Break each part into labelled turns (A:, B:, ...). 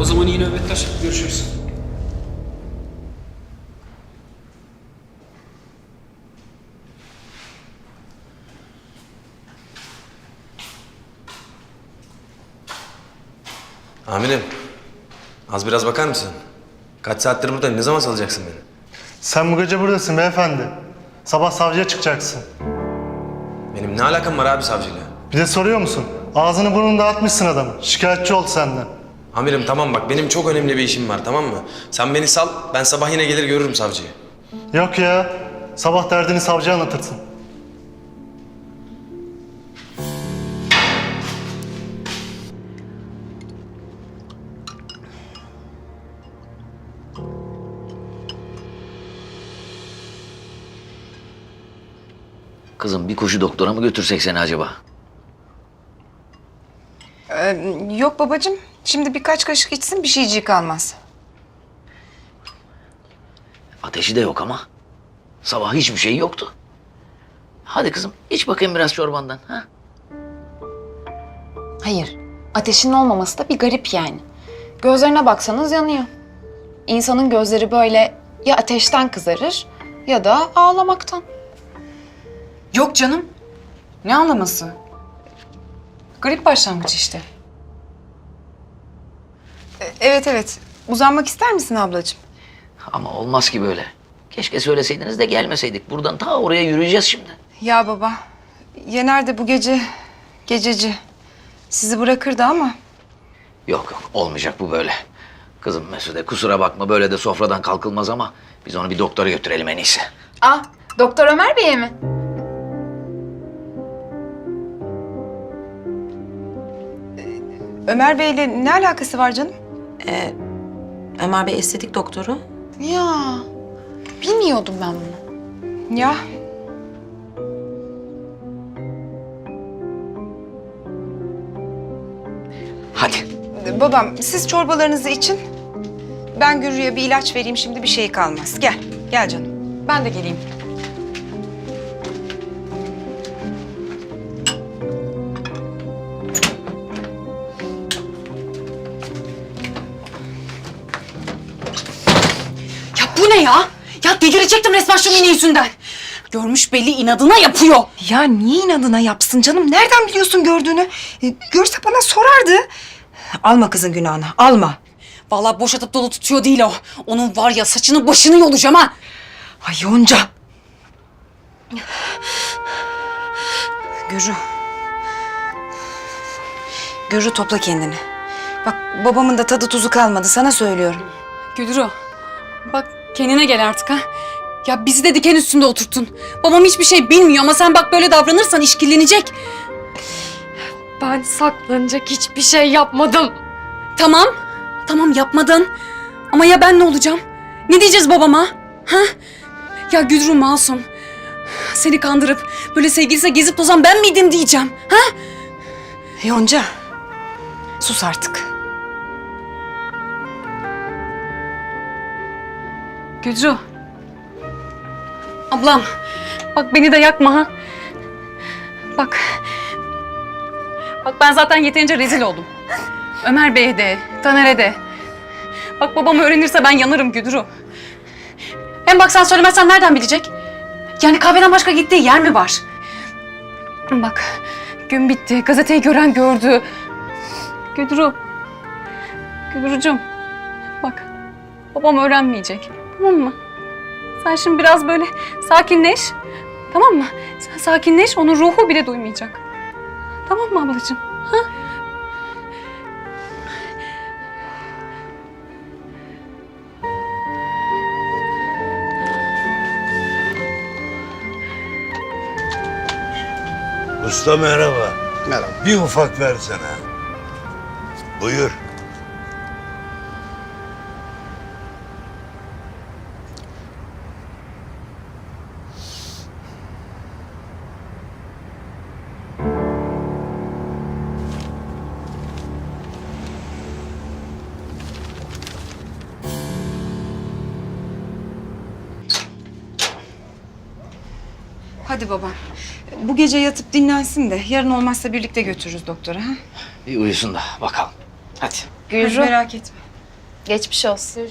A: O zaman iyi nöbetler. Görüşürüz.
B: Amirim, az biraz bakar mısın? Kaç saattir buradayım, ne zaman salacaksın beni?
C: Sen bu gece buradasın beyefendi. Sabah savcıya çıkacaksın.
B: Benim ne alakam var abi savcıyla?
C: Bir de soruyor musun? Ağzını burnunu dağıtmışsın adamın. Şikayetçi oldu senden.
B: Amirim tamam bak, benim çok önemli bir işim var tamam mı? Sen beni sal, ben sabah yine gelir görürüm savcıyı.
C: Yok ya. Sabah derdini savcıya anlatırsın.
D: Kızım bir koşu doktora mı götürsek seni acaba?
E: Yok babacığım. Şimdi birkaç kaşık içsin bir şeycik kalmaz.
D: Ateşi de yok ama. Sabah hiçbir şey yoktu. Hadi kızım iç bakayım biraz çorbandan. Ha?
F: Hayır. Ateşin olmaması da bir garip yani. Gözlerine baksanız yanıyor. İnsanın gözleri böyle ya ateşten kızarır ya da ağlamaktan.
E: Yok canım. Ne anlaması? Garip başlangıç işte. Evet evet. Uzanmak ister misin ablacığım?
D: Ama olmaz ki böyle. Keşke söyleseydiniz de gelmeseydik. Buradan ta oraya yürüyeceğiz şimdi.
E: Ya baba. Yener de bu gece gececi. Sizi bırakırdı ama
D: Yok yok olmayacak bu böyle. Kızım Mesude kusura bakma böyle de sofradan kalkılmaz ama biz onu bir doktora götürelim en iyisi.
F: Ah, Doktor Ömer Bey'e mi?
E: Ömer Bey'le ne alakası var canım?
G: Ömer Bey estetik doktoru.
F: Ya, bilmiyordum ben bunu.
E: Ya
D: Hadi.
E: babam siz çorbalarınızı için. Ben Gürrü'ye bir ilaç vereyim şimdi bir şey kalmaz. Gel. Gel canım.
F: Ben de geleyim.
H: Ya ya? Delirecektim resmen şu mini yüzünden. Görmüş belli inadına yapıyor.
E: Ya niye inadına yapsın canım? Nereden biliyorsun gördüğünü? E, görse bana sorardı. Alma kızın günahını, alma.
H: Vallahi boşatıp dolu tutuyor değil o. Onun var ya saçını başını yolacağım ha.
E: Ay Yonca. Gürü. Gürü topla kendini. Bak babamın da tadı tuzu kalmadı sana söylüyorum.
H: Gülru bak kendine gel artık ha. Ya bizi de diken üstünde oturttun. Babam hiçbir şey bilmiyor ama sen bak böyle davranırsan işkillenecek.
I: Ben saklanacak hiçbir şey yapmadım.
H: Tamam. Tamam yapmadın. Ama ya ben ne olacağım? Ne diyeceğiz babama? Ha? Ya Gülru masum. Seni kandırıp böyle sevgilisiyle gezip tozan ben miydim diyeceğim. Ha?
E: Yonca. Sus artık.
H: Gülru. Ablam. Bak beni de yakma ha. Bak. Bak ben zaten yeterince rezil oldum. Ömer Bey'e de, Taner'e de. Bak babam öğrenirse ben yanarım Gülru. Hem bak sen söylemezsen nereden bilecek? Yani kahveden başka gittiği yer mi var? Bak gün bitti. Gazeteyi gören gördü. Gülru. Gülrucuğum. Bak babam öğrenmeyecek. Tamam mı? Sen şimdi biraz böyle sakinleş. Tamam mı? Sen sakinleş. Onun ruhu bile duymayacak. Tamam mı ablacığım? Ha?
J: Usta merhaba. Merhaba. Bir ufak versene. Buyur.
E: Hadi baba. Bu gece yatıp dinlensin de yarın olmazsa birlikte götürürüz doktora. Ha?
D: Bir uyusun da bakalım. Hadi.
E: Hadi merak etme.
F: Geçmiş olsun.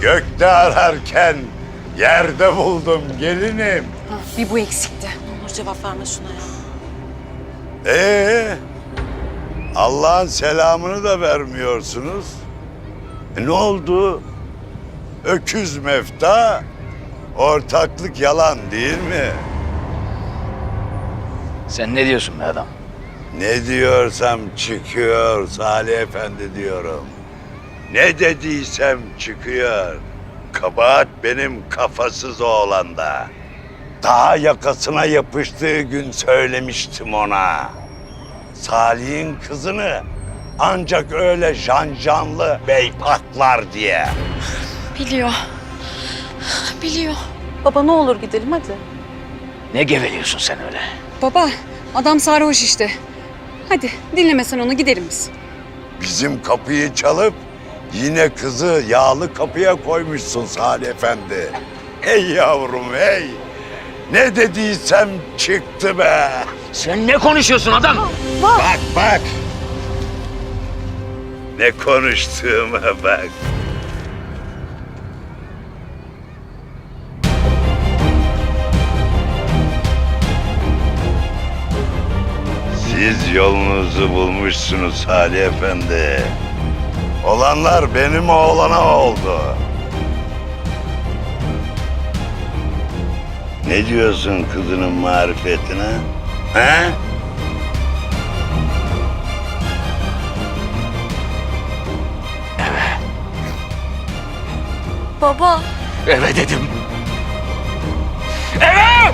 J: Gökte ararken yerde buldum gelinim.
H: Bir bu eksikti.
G: Ne olur cevap verme şuna ya.
J: Ee, Allah'ın selamını da vermiyorsunuz. E, ne oldu? Öküz mefta, ortaklık yalan değil mi?
D: Sen ne diyorsun be adam?
J: Ne diyorsam çıkıyor Salih Efendi diyorum. Ne dediysem çıkıyor. Kabahat benim kafasız oğlanda. Daha yakasına yapıştığı gün söylemiştim ona. Salih'in kızını ancak öyle janjanlı bey diye.
I: Biliyor. Biliyor.
H: Baba ne olur gidelim hadi.
D: Ne geveliyorsun sen öyle?
H: Baba adam sarhoş işte. Hadi dinleme sen onu gidelim biz.
J: Bizim kapıyı çalıp yine kızı yağlı kapıya koymuşsun Salih Efendi. Hey yavrum hey. Ne dediysem çıktı be.
D: Sen ne konuşuyorsun adam?
J: Bak bak. Ne konuştuğuma bak. Siz yolunuzu bulmuşsunuz Salih Efendi. Olanlar benim oğlana oldu. Ne diyorsun kızının marifetine? He?
I: Baba.
D: Eve dedim. Eve!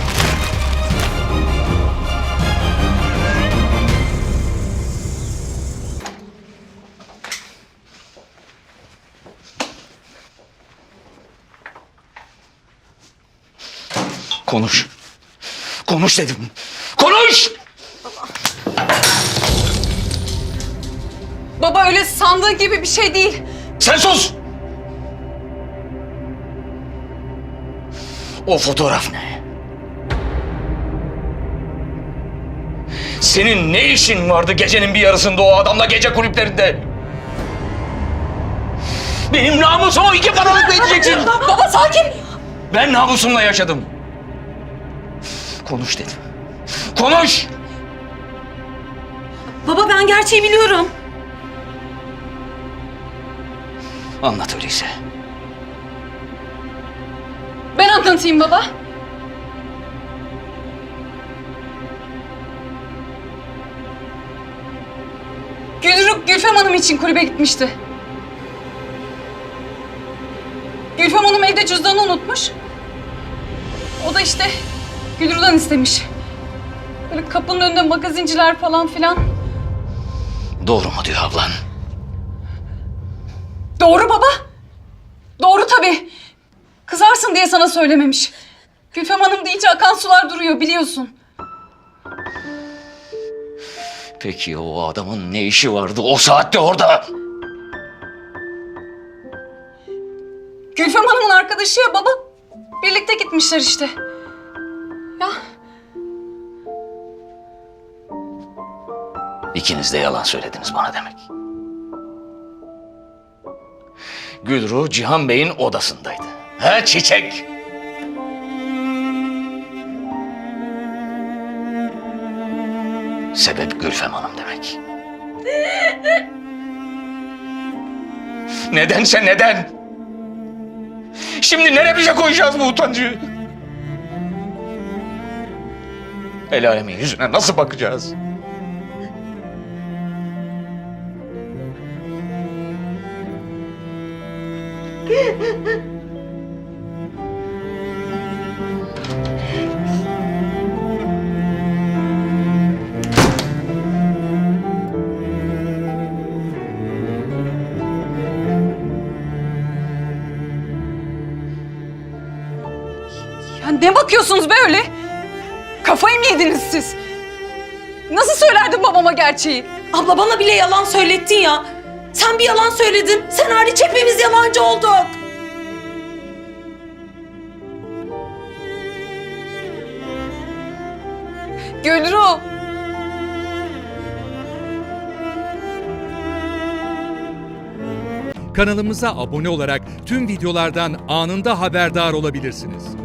D: Konuş. Konuş dedim. Konuş!
H: Baba öyle sandığı gibi bir şey değil.
D: Sen sus! O fotoğraf ne? Senin ne işin vardı gecenin bir yarısında o adamla gece kulüplerinde? Benim namusumu iki paralık mı edeceksin?
H: Baba sakin.
D: Ben namusumla yaşadım. Konuş dedim. Konuş!
G: Baba ben gerçeği biliyorum.
D: Anlat öyleyse.
H: Ben anlatayım baba. Gülrük Gülfem Hanım için kulübe gitmişti. Gülfem Hanım evde cüzdanı unutmuş. O da işte Gülru'dan istemiş. Böyle kapının önünde magazinciler falan filan.
D: Doğru mu diyor ablan?
H: Doğru baba. Doğru tabii. Kızarsın diye sana söylememiş. Gülfem Hanım deyince akan sular duruyor biliyorsun.
D: Peki o adamın ne işi vardı o saatte orada?
H: Gülfem Hanım'ın arkadaşı ya baba. Birlikte gitmişler işte. Ya
D: İkiniz de yalan söylediniz bana demek. Gülru Cihan Bey'in odasındaydı. He çiçek? Sebep Gülfem Hanım demek. Nedense neden? Şimdi neremize koyacağız bu utancı? El alemin yüzüne nasıl bakacağız?
H: Ya ne bakıyorsunuz be mı yediniz siz? Nasıl söylerdin babama gerçeği?
G: Abla bana bile yalan söylettin ya. Sen bir yalan söyledin. Sen hariç hepimiz yalancı olduk.
H: Gülru.
K: Kanalımıza abone olarak tüm videolardan anında haberdar olabilirsiniz.